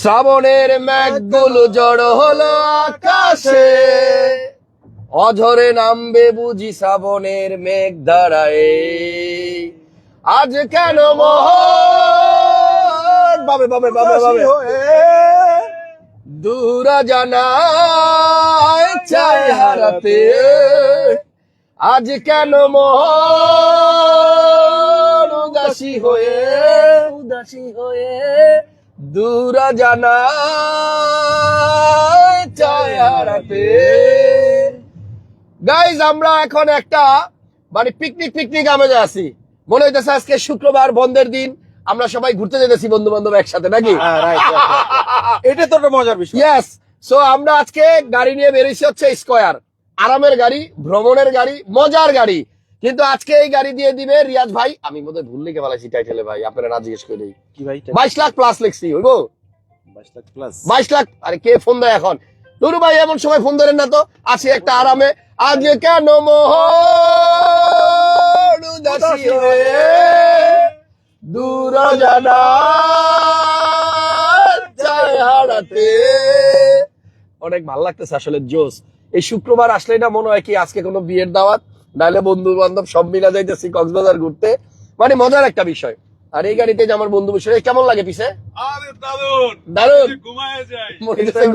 শ্রাবণের মেঘগুলো জড়ো হলো আকাশে। অঝরে নামবে বুঝি শ্রাবণের মেঘ দাঁড়ায় আজ কেন মোহন বাবে বাবে বাবে বাবে। দূরা জানায় চাই হারাতে। আজ কেন মোহন উদাসী হয়ে উদাসী হয়ে দূরা জানা চাই গাইজ আমরা এখন একটা মানে পিকনিক পিকনিক আমেজে আছি। মনে হইতেছে আজকে শুক্রবার বন্ধের দিন। আমরা সবাই ঘুরতে যেতেছি বন্ধু বান্ধব একসাথে নাকি? হ্যাঁ. এটা তো একটা মজার বিষয়। ইয়েস সো আমরা আজকে গাড়ি নিয়ে বেরিয়েছি হচ্ছে স্কোয়ার আরামের গাড়ি ভ্রমণের গাড়ি মজার গাড়ি। কিন্তু আজকে এই গাড়ি দিয়ে দিবে রিয়াজ ভাই। আমি বোধহয় ভুল লিখে ফেলাইছি টাইটেলে ভাই আপনারা না জিজ্ঞেস করে কি ভাই বাইশ লাখ প্লাস লিখছি হইবো? বাইশ লাখ প্লাস বাইশ লাখ? আরে কে ফোন দেয় এখন? নুরু ভাই এমন সময় ফোন ধরেন না তো। আছে একটা আরামে। আজ কেন হয়ে দূর জানা হারাতে অনেক ভালো লাগতেছে আসলে জোস এই শুক্রবার আসলে না মনে হয় কি আজকে কোনো বিয়ের দাওয়াত? নাহলে বন্ধু বান্ধব সব মিলা যাইতেছি কক্সবাজার ঘুরতে। মানে মজার একটা বিষয়। আর এই গাড়িতে যে আমার বন্ধু বসে কেমন লাগে পিছে দারুণ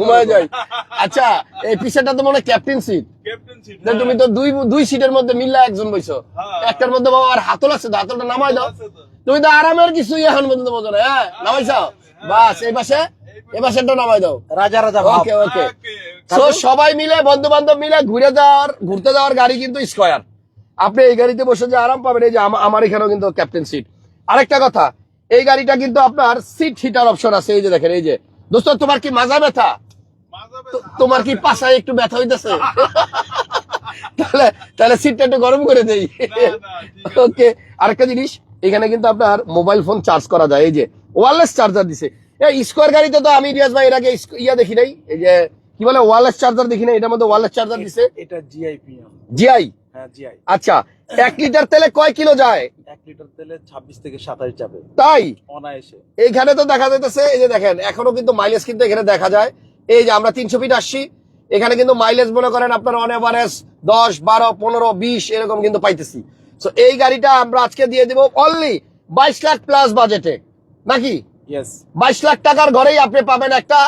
ঘুমায় যায়। আচ্ছা এই পিছেটা তো মনে হয় ক্যাপ্টেন সিট তুমি তো দুই দুই সিটের মধ্যে মিল্লা একজন বইছো। হ্যাঁ। একটার মধ্যে বাবা আর হাতল আছে তো হাতলটা নামাই দাও। তুমি তো আরামের কিছুই এখন পর্যন্ত বোঝো না হ্যাঁ? নামাইছাও বাস এই পাশে এই পাশেরটা নামাই দাও। রাজা রাজা ওকে ওকে। তো সবাই মিলে বন্ধু বান্ধব মিলে ঘুরে যাওয়ার ঘুরতে যাওয়ার গাড়ি কিন্তু স্কয়ার আপনি এই গাড়িতে বসে যে আরাম পাবেন এই যে আমার এখানেও কিন্তু ক্যাপ্টেন সিট আরেকটা কথা এই গাড়িটা কিন্তু আপনার সিট হিটার অপশন আছে এই যে দেখেন এই যে। দোস্ত তোমার কি মাজা ব্যথা? তোমার কি পাশায় একটু ব্যথা হইতেছে? তাহলে তাহলে সিটটা একটু গরম করে দেই। ওকে আরেকটা জিনিস এখানে কিন্তু আপনার মোবাইল ফোন চার্জ করা যায় এই যে। ওয়ারলেস চার্জার দিছে। স্কোয়ার গাড়িতে তো আমি রিয়াজ ভাই এর আগে ইয়া দেখি নাই এই যে কি বলে ওয়ারলেস চার্জার দেখি নাই এটার মধ্যে ওয়ারলেস চার্জার দিছে। এটা জিআইপি জিআই হ্যাঁ জিআই আচ্ছা এক লিটার তেলে কয় কিলো যায়? এক লিটার তেলে ছাব্বিশ থেকে সাতাশ যাবে। তাই? অনায়াসে। এইখানে তো দেখা যাইতেছে এই যে দেখেন এখনও কিন্তু মাইলেজ কিন্তু এখানে দেখা যায়। এই যে আমরা তিনশো ফিট আসছি এখানে কিন্তু মাইলেজ মনে করেন আপনার অন এভারেজ দশ বারো পনেরো বিশ এরকম কিন্তু পাইতেছি। তো এই গাড়িটা আমরা আজকে দিয়ে দিব অনলি বাইশ লাখ প্লাস বাজেটে নাকি? বাইশ লাখ টাকার ঘরেই আপনি পাবেন একটা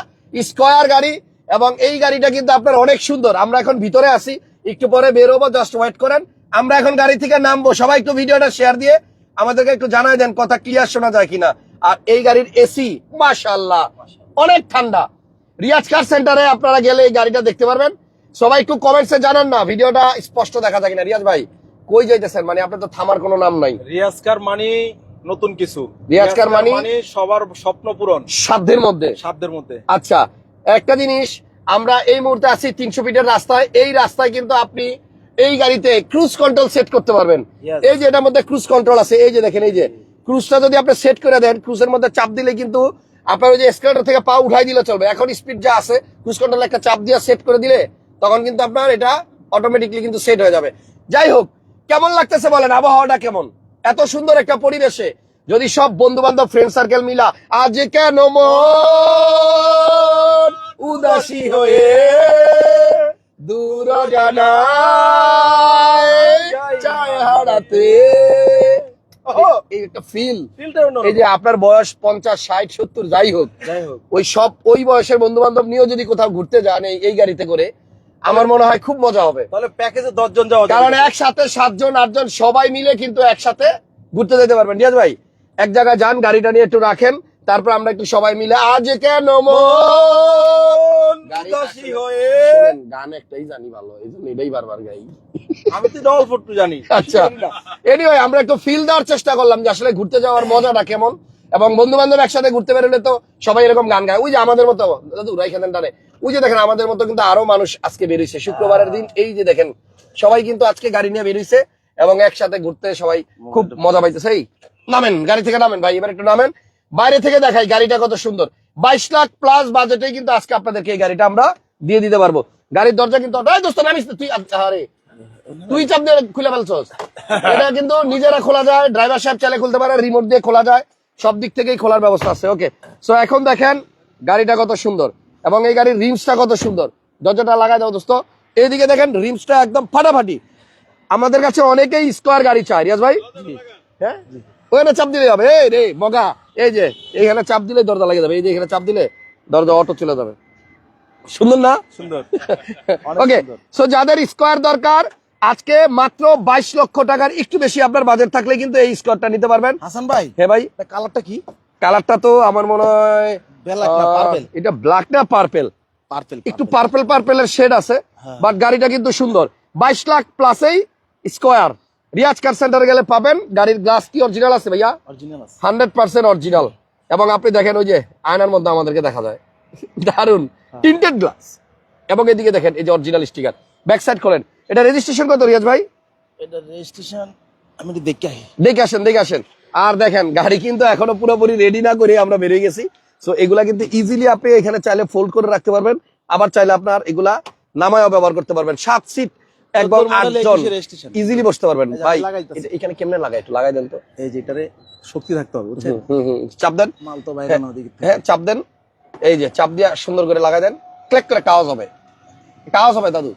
স্কয়ার গাড়ি এবং এই গাড়িটা কিন্তু আপনার অনেক সুন্দর। আমরা এখন ভিতরে আছি, একটু পরে বেরোবো জাস্ট ওয়েট করেন। আমরা এখন গাড়ি থেকে নামবো। সবাই একটু ভিডিওটা শেয়ার দিয়ে আমাদেরকে একটু জানাই দেন, কথা ক্লিয়ার শোনা যায় কিনা। আর এই গাড়ির এসি মাশাল্লাহ অনেক ঠান্ডা। রিয়াজ কার সেন্টারে আপনারা গেলে এই গাড়িটা দেখতে পারবেন। সবাই একটু কমেন্টসে জানান না, ভিডিওটা স্পষ্ট দেখা যায় কিনা। রিয়াজ ভাই, কই যাইতেছেন? মানে আপনার তো থামার কোনো নাম নাই। রিয়াজ কার মানে নতুন কিছু। রিয়াজকার মানি- মানে সবার স্বপ্ন পূরণ। সাধ্যের মধ্যে। সাধ্যের মধ্যে। আচ্ছা একটা জিনিস আমরা এই মুহূর্তে আছি তিনশো ফিটের রাস্তায়। এই রাস্তায় কিন্তু আপনি এই গাড়িতে ক্রুজ কন্ট্রোল সেট করতে পারবেন। এই যে এটার মধ্যে ক্রুজ কন্ট্রোল আছে এই যে দেখেন এই যে। ক্রুজটা যদি আপনি সেট করে দেন ক্রুজের মধ্যে চাপ দিলে কিন্তু আপনার ওই যে স্কেলেটর থেকে পা উঠাই দিলে চলবে। এখন স্পিড যা আছে ক্রুজ কন্ট্রোল একটা চাপ দিয়ে সেট করে দিলে তখন কিন্তু আপনার এটা অটোমেটিকলি কিন্তু সেট হয়ে যাবে। যাই হোক কেমন লাগতেছে বলেন? আবহাওয়াটা কেমন? এত সুন্দর একটা পরিবেশে। যদি সব বন্ধু বান্ধব ফ্রেন্ড সার্কেল মিলা আজ কেন উদাসী হয়ে দূর হারাতে? একটা ফিল এই যে আপনার বয়স পঞ্চাশ ষাট সত্তর যাই হোক। ওই সব ওই বয়সের বন্ধু বান্ধব নিয়েও যদি কোথাও ঘুরতে যান এই গাড়িতে করে আমার মনে হয় খুব মজা হবে। তাহলে প্যাকেজে দশ জন যাওয়া কারণ। একসাথে সাতজন আটজন সবাই মিলে কিন্তু একসাথে ঘুরতে যেতে পারবেন। রিয়াজ ভাই এক জায়গায় যান গাড়িটা নিয়ে একটু রাখেন তারপর আমরা একটু সবাই মিলে আজ কেন গান একটাই জানি ভালো এই জন্য এটাই বারবার গাই। আমি তো অল্প একটু জানি। আচ্ছা। এনিওয়ে আমরা একটু ফিল দেওয়ার চেষ্টা করলাম যে আসলে ঘুরতে যাওয়ার মজাটা কেমন। এবং বন্ধু বান্ধব একসাথে ঘুরতে বেরোলে তো সবাই এরকম গান গায়। ওই যে আমাদের মতো দাদু রাইখানেন টানে ওই যে দেখেন আমাদের মতো কিন্তু আরও মানুষ আজকে বেরিয়েছে শুক্রবারের দিন এই যে দেখেন সবাই কিন্তু আজকে গাড়ি নিয়ে বেরিয়েছে এবং একসাথে ঘুরতে সবাই খুব মজা পাইতেছে। এই নামেন গাড়ি থেকে নামেন ভাই এবার একটু নামেন। বাইরে থেকে দেখাই গাড়িটা কত সুন্দর। বাইশ লাখ প্লাস বাজেটে কিন্তু আজকে আপনাদেরকে এই গাড়িটা আমরা দিয়ে দিতে পারব। গাড়ির দরজা কিন্তু দোস্ত নামিস তুই আরে তুই চাপ দিয়ে খুলে ফেলছস। এটা কিন্তু নিজেরা খোলা যায় ড্রাইভার সাহেব চালে খুলতে পারে রিমোট দিয়ে খোলা যায় সব দিক থেকেই খোলার ব্যবস্থা আছে। ওকে সো এখন দেখেন গাড়িটা কত সুন্দর। এবং এই গাড়ির রিমসটা কত সুন্দর। দরজাটা লাগাই দাও দোস্ত। এইদিকে দেখেন রিমসটা একদম ফাটাফাটি। আমাদের কাছে অনেকেই স্কোয়ার গাড়ি চায়। রিয়াজ ভাই? হ্যাঁ? ওখানে চাপ দিলে যাবে এই রে মগা এই যে এইখানে চাপ দিলে দরজা লেগে যাবে এই যে এখানে চাপ দিলে দরজা অটো চলে যাবে। সুন্দর না? সুন্দর। ওকে সুন্দর। সো যাদের স্কোয়ার দরকার আজকে মাত্র বাইশ লক্ষ টাকার একটু বেশি আপনার বাজেট থাকলে কিন্তু এই স্কোয়ারটা নিতে পারবেন। হাসান ভাই হ্যাঁ ভাই? কালারটা কি? কালারটা তো আমার মনে হয় এটা ব্ল্যাক না পার্পেল পার্পেল একটু পার্পেল পার্পেলের শেড আছে হ্যাঁ। বাট গাড়িটা কিন্তু সুন্দর। বাইশ লাখ প্লাসেই স্কোয়ার রিয়াজ কার সেন্টারে গেলে পাবেন গাড়ির গ্লাস কি অরিজিনাল আছে ভাইয়া? হান্ড্রেড পার্সেন্ট অরিজিনাল এবং আপনি দেখেন ওই যে আয়নার মধ্যে আমাদেরকে দেখা যায়। দারুণ হ্যাঁ। টিন্টেড গ্লাস এবং এদিকে দেখেন এই যে অরিজিনাল স্টিকার ব্যাক সাইড করেন। এটা রেজিস্ট্রেশন কত রিয়াজ ভাই? এটা রেজিস্ট্রেশন আমি দেখে দেখে আসেন দেখে আসেন। আর দেখেন গাড়ি কিন্তু এখনও পুরোপুরি রেডি না করে আমরা বেরিয়ে গেছি। সো এগুলা কিন্তু ইজিলি আপনি এখানে চাইলে ফোল্ড করে রাখতে পারবেন। আবার চাইলে আপনার এগুলা নামায়ও ব্যবহার করতে পারবেন। সাত সিট একদম আটজন ইজিলি বসতে পারবেন। ভাই এখানে কেমনে লাগাই একটু লাগাই দেন তো। এই যে এটারে শক্তি থাকতে হবে বুঝছেন? চাপ দেন। মাল তো বাইরে না ওদিকে হ্যাঁ চাপ দেন। এই যে চাপ দিয়ে সুন্দর করে লাগাই দেন। ক্লিক করে আওয়াজ হবে। আওয়াজ হবে দাদু।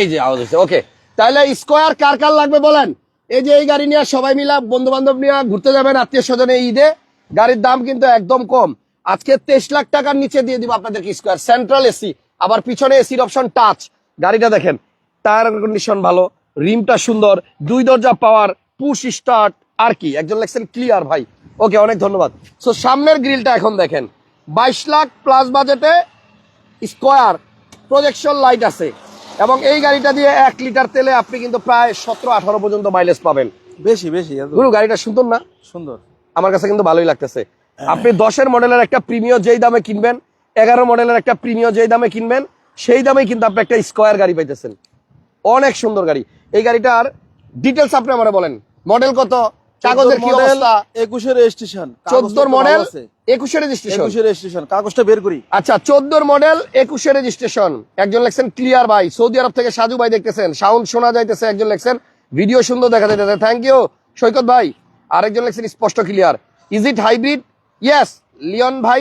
এই যে আওয়াজ হচ্ছে ওকে। তাহলে স্কোয়ার কার কার লাগবে বলেন? এই যে এই গাড়ি নিয়ে সবাই মিলা বন্ধু বান্ধব নিয়ে ঘুরতে যাবেন আত্মীয় স্বজনে ঈদে। গাড়ির দাম কিন্তু একদম কম। আজকে তেইশ লাখ টাকার নিচে দিয়ে দিব আপনাদের স্কোয়ার সেন্ট্রাল এসি আবার পিছনে এসির অপশন টাচ গাড়িটা দেখেন টায়ার কন্ডিশন ভালো রিমটা সুন্দর দুই দরজা পাওয়ার পুশ স্টার্ট আর কি? একজন লেখছেন ক্লিয়ার ভাই। ওকে অনেক ধন্যবাদ। সো সামনের গ্রিলটা এখন দেখেন। বাইশ লাখ প্লাস বাজেটে স্কোয়ার প্রজেকশন লাইট আছে। এবং এই গাড়িটা দিয়ে এক লিটার তেলে আপনি কিন্তু প্রায় সতেরো আঠারো পর্যন্ত মাইলেজ পাবেন। বেশি বেশি গুরু গাড়িটা সুন্দর না? সুন্দর। আমার কাছে কিন্তু ভালোই লাগতেছে। আপনি দশের মডেলের একটা প্রিমিয় যেই দামে কিনবেন এগারো মডেলের একটা প্রিমিয় যেই দামে কিনবেন সেই দামে কিন্তু আপনি একটা স্কোয়ার গাড়ি পাইতেছেন। অনেক সুন্দর গাড়ি। এই গাড়িটার ডিটেলস আপনি আমার বলেন। মডেল কত? কাগজের কি অবস্থা? একুশের রেজিস্ট্রেশন চোদ্দোর মডেল একুশে রেজিস্ট্রেশন একুশের রেজিস্ট্রেশন কাগজটা বের করি। আচ্ছা চোদ্দোর মডেল একুশে রেজিস্ট্রেশন একজন লেখছেন ক্লিয়ার ভাই সৌদি আরব থেকে সাজু ভাই দেখতেছেন সাউন্ড শোনা যাইতেছে। একজন লেখছেন ভিডিও সুন্দর দেখা যাইতেছে। থ্যাংক ইউ সৈকত ভাই। আরেকজন লেখছেন স্পষ্ট clear is it hybrid yes Leon ভাই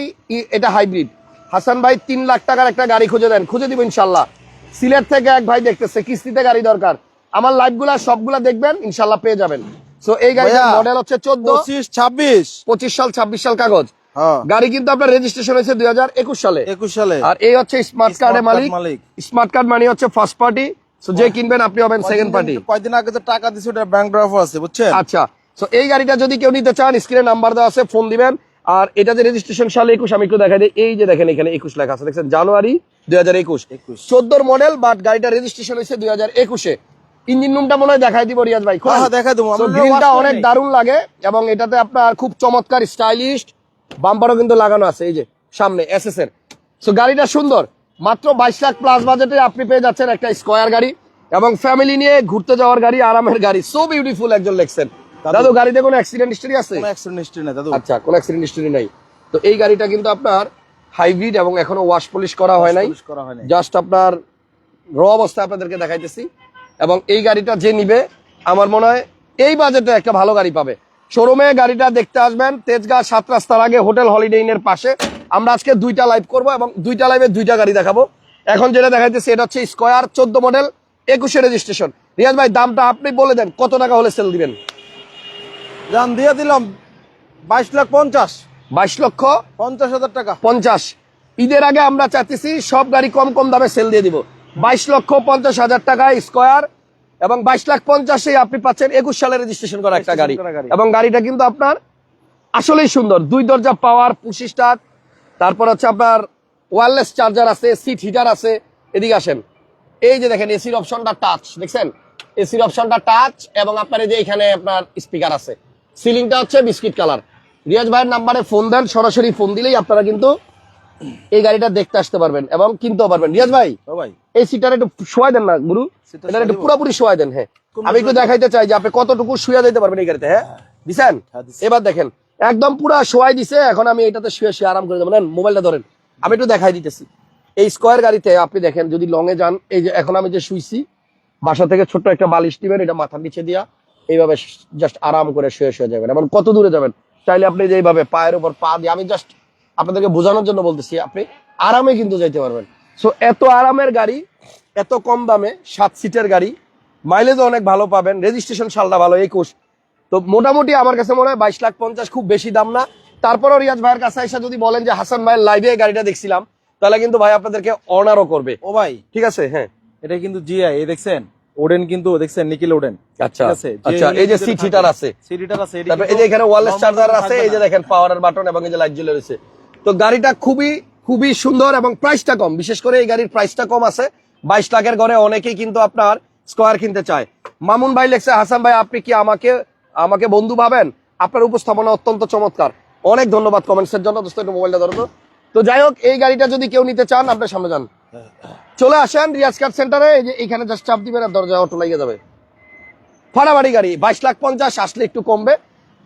এটা হাইব্রিড হাসান ভাই তিন লাখ টাকার একটা গাড়ি খুঁজে দেন। খুঁজে দিব ইনশাল্লাহ। সিলেট থেকে এক ভাই দেখতেছে কিস্তিতে গাড়ি দরকার। আমার লাইভগুলা সবগুলা দেখবেন ইনশাল্লাহ পেয়ে যাবেন। সো এই গাড়িটার মডেল হচ্ছে চোদ্দ ছাব্বিশ। পঁচিশ সাল ছাব্বিশ সাল কাগজ। হ্যাঁ। গাড়ি কিন্তু আপনার রেজিস্ট্রেশন হয়েছে দুই হাজার একুশ সালে। একুশ সালে। আর এই হচ্ছে স্মার্ট কার্ডের মালিক। স্মার্ট কার্ড মানে হচ্ছে ফার্স্ট পার্টি সো যে কিনবেন আপনি হবেন সেকেন্ড পার্টি কয়দিন আগে তো টাকা দিছে ওটা ব্যাংক ড্রাফট আছে বুঝছেন? আচ্ছা। সো এই গাড়িটা যদি কেউ নিতে চান স্ক্রিনে নাম্বার দেওয়া আছে ফোন দিবেন। আর এটা যে রেজিস্ট্রেশন সালে একুশ আমি একটু দেখাই দিই। এই যে দেখেন এখানে একুশ লেখা আছে। দেখছেন জানুয়ারি দুই হাজার একুশ। 21 চোদ্দোর মডেল বাট গাড়িটা রেজিস্ট্রেশন হয়েছে দুই হাজার একুশে। ইঞ্জিন রুমটা মনে হয় দেখাই দিব রিয়াজ ভাই। হ্যাঁ, হ্যাঁ, দেবো। গ্রিলটা অনেক দারুণ লাগে এবং এটাতে আপনার খুব চমৎকার স্টাইলিশ বাম্পারও কিন্তু লাগানো আছে। এই যে সামনে এস এস এর সো গাড়িটা সুন্দর। মাত্র বাইশ লাখ প্লাস বাজেটে আপনি পেয়ে যাচ্ছেন একটা স্কোয়ার গাড়ি এবং ফ্যামিলি নিয়ে ঘুরতে যাওয়ার গাড়ি আরামের গাড়ি। সো বিউটিফুল একজন লেখছেন। দাদু। গাড়িতে কোনো অ্যাক্সিডেন্ট হিস্টরি আছে? কোনো অ্যাক্সিডেন্ট হিস্ট্রি না দাদু। আচ্ছা কোনো অ্যাক্সিডেন্ট হিস্টরি নাই। তো এই গাড়িটা কিন্তু আপনার হাইব্রিড এবং এখনও ওয়াশ পলিশ করা হয় নাই। জাস্ট আপনার র অবস্থা আপনাদেরকে দেখাইতেছি। এবং এই গাড়িটা যে নিবে আমার মনে হয় এই বাজেটে একটা ভালো গাড়ি পাবে। শোরুমে গাড়িটা দেখতে আসবেন তেজগাঁ সাত রাস্তার আগে হোটেল হলিডে ইনের পাশে। আমরা আজকে দুইটা লাইভ করব এবং দুইটা লাইভে দুইটা গাড়ি দেখাবো। এখন যেটা দেখাইতেছি এটা হচ্ছে স্কোয়ার চোদ্দ মডেল একুশে রেজিস্ট্রেশন রিয়াজ ভাই দামটা আপনি বলে দেন কত টাকা হলে সেল দিবেন? জান দিয়ে দিলাম বাইশ লাখ পঞ্চাশ। বাইশ লক্ষ পঞ্চাশ হাজার টাকা। পঞ্চাশ। ঈদের আগে আমরা চাচ্ছি সব গাড়ি কম কম দামে সেল দিয়ে দিব। বাইশ লক্ষ পঞ্চাশ হাজার টাকা স্কোয়ার এবং বাইশ লাখ পঞ্চাশে আপনি পাচ্ছেন একুশ সালে রেজিস্ট্রেশন করা একটা গাড়ি। এবং গাড়িটা কিন্তু আপনার আসলেই সুন্দর। দুই দরজা পাওয়ার পুশি স্টার্ট তারপর হচ্ছে আপনার ওয়ারলেস চার্জার আছে সিট হিটার আছে। এদিকে আসেন। এই যে দেখেন এসির অপশনটা টাচ দেখছেন? এসির অপশনটা টাচ এবং আপনার এই যে এখানে আপনার স্পিকার আছে। সিলিংটা হচ্ছে বিস্কিট কালার। রিয়াজ ভাইয়ের নাম্বারে ফোন দেন সরাসরি ফোন দিলেই আপনারা কিন্তু এই গাড়িটা দেখতে আসতে পারবেন এবং কিনতেও পারবেন। রিয়াজ ভাই এই সিটটা একটু শোয়া দেন না গুরু? এটা একটু পুরোপুরি শোয়া দেন হ্যাঁ। আমি একটু দেখাইতে চাই যে আপনি কতটুকু শুয়ে দিতে পারবেন এই গাড়িতে হ্যাঁ? দিছেন? হ্যাঁ, এবার দেখেন একদম পুরো শোয়াই দিছে এখন আমি এটাতে শুয়ে শুয়ে আরাম করে দেবো নেন মোবাইলটা ধরেন। আমি একটু দেখাই দিতেছি। এই স্কোয়ার গাড়িতে আপনি দেখেন যদি লং এ যান এই যে এখন আমি যে শুইছি বাসা থেকে ছোট্ট একটা বালিশ দিবেন এটা মাথার নিচে দিয়া। এইভাবে জাস্ট আরাম করে শুয়ে শুয়ে যাবেন এবং কত দূরে যাবেন? চাইলে আপনি যে এইভাবে পায়ের উপর পা দিয়ে আমি জাস্ট আপনাদেরকে বোঝানোর জন্য বলতেছি আপনি আরামে কিন্তু যাইতে পারবেন। সো এত আরামের গাড়ি এত কম দামে সাত সিটের গাড়ি মাইলেজও অনেক ভালো পাবেন রেজিস্ট্রেশন সালটা ভালো একুশ। তো মোটামুটি আমার কাছে মনে হয় বাইশ লাখ পঞ্চাশ খুব বেশি দাম না। তারপরও রিয়াজ ভাইয়ের কাছে এসে যদি বলেন যে হাসান ভাইয়ের লাইভে গাড়িটা দেখছিলাম তাহলে কিন্তু ভাই আপনাদেরকে অনারও করবে। ও ভাই। ঠিক আছে? হ্যাঁ। এটা কিন্তু জিআই এই দেখছেন? ওডেন কিন্তু দেখছেন নিকিল ওডেন। আচ্ছা আচ্ছা এই যে সিট হিটার আছে। সিট হিটার আছে তারপর এই যে এখানে ওয়ারলেস চার্জার আছে এই যে দেখেন পাওয়ারের বাটন এবং এই যে লাইট জ্বলে রয়েছে। তো গাড়িটা খুবই খুবই সুন্দর এবং প্রাইসটা কম। বিশেষ করে এই গাড়ির প্রাইসটা কম আছে। বাইশ লাখের ঘরে অনেকেই কিন্তু আপনার স্কোয়ার কিনতে চায়। মামুন ভাই লেখছে হাসান ভাই আপনি কি আমাকে আমাকে বন্ধু ভাবেন? আপনার উপস্থাপনা অত্যন্ত চমৎকার। অনেক ধন্যবাদ কমেন্টসের জন্য। দোস্ত একটু মোবাইলটা ধরো তো। তো যাই হোক এই গাড়িটা যদি কেউ নিতে চান আপনার সামনে যান। চলে আসেন রিয়াজ কার সেন্টারে এই যে এখানে জাস্ট চাপ দিবেন আর দরজা অটো লাগিয়ে যাবে। ফাড়াবাড়ি গাড়ি বাইশ লাখ পঞ্চাশ আসলে একটু কমবে।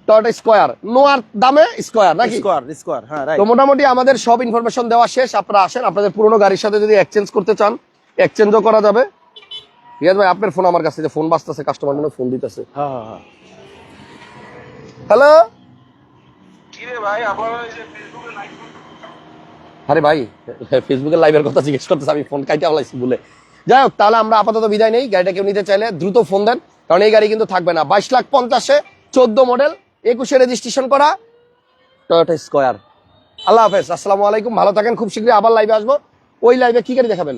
টয়টা স্কোয়ার নোয়ার দামে স্কোয়ার নাকি? স্কোয়ার স্কোয়ার হ্যাঁ রাইট তো মোটামুটি আমাদের সব ইনফরমেশন দেওয়া শেষ আপনারা আসেন। আপনাদের পুরোনো গাড়ির সাথে যদি এক্সচেঞ্জ করতে চান এক্সচেঞ্জও করা যাবে। রিয়াজ ভাই আপনার ফোন আমার কাছে যে ফোন বাজতেছে কাস্টমার মনে ফোন দিতেছে। হ্যাঁ হ্যাঁ হ্যাঁ। হ্যালো কিরে ভাই আপনারা এই যে ফেসবুকে লাইক আরে ভাই ফেসবুকে লাইভের কথা জিজ্ঞেস করতেছে আমি ফোন কাইতে ফেলাইছি বলে। যাই হোক তাহলে আমরা আপাতত বিদায় নেই। গাড়িটা কেউ নিতে চাইলে দ্রুত ফোন দেন কারণ এই গাড়ি কিন্তু থাকবে না। বাইশ লাখ পঞ্চাশে চোদ্দ মডেল একুশে রেজিস্ট্রেশন করা টয়োটা স্কোয়ার আল্লাহ হাফেজ আসসালামু আলাইকুম ভালো থাকেন খুব শীঘ্রই আবার লাইভে আসব। ওই লাইভে কি গাড়ি দেখাবেন?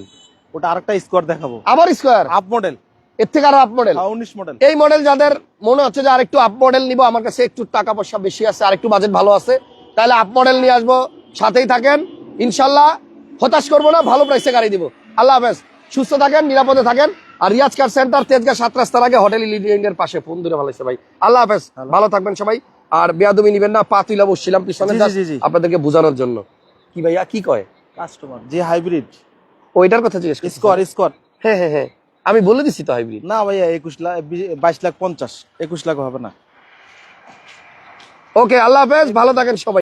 ওটা আরেকটা স্কোয়ার দেখাবো। আবার স্কোয়ার আপ মডেল এর থেকে আরও আপ মডেল উনিশ মডেল এই মডেল যাদের মনে হচ্ছে যে আরেকটু আপ মডেল নিব আমার কাছে একটু টাকা পয়সা বেশি আছে আরেকটু বাজেট ভালো আছে তাহলে আপ মডেল নিয়ে আসব। সাথেই থাকেন। ইনশাল্লাহ হতাশ করব না ভালো প্রাইসে গাড়ি দিব। আল্লাহ হাফেজ সুস্থ থাকেন নিরাপদে থাকেন। আর রিয়াজ কার সেন্টার তেজগাঁ সাত রাস্তার আগে হোটেল ইলিডিয়েন্টের পাশে। ফোন দূরে ভালো ভাই। আল্লাহ হাফেজ ভালো থাকবেন সবাই। আর বেয়াদুমি নিবেন না পা তুইলা বসছিলাম পিছনে। আপনাদেরকে বোঝানোর জন্য। কি ভাইয়া কি কয়? কাস্টমার যে হাইব্রিড ওইটার কথা জিজ্ঞেস স্কোয়ার স্কোয়ার হ্যাঁ হ্যাঁ হ্যাঁ। আমি বলে দিছি তো হাইব্রিড না ভাইয়া একুশ লাখ বাইশ লাখ পঞ্চাশ। একুশ লাখ হবে না। ওকে আল্লাহ হাফেজ ভালো থাকেন সবাই।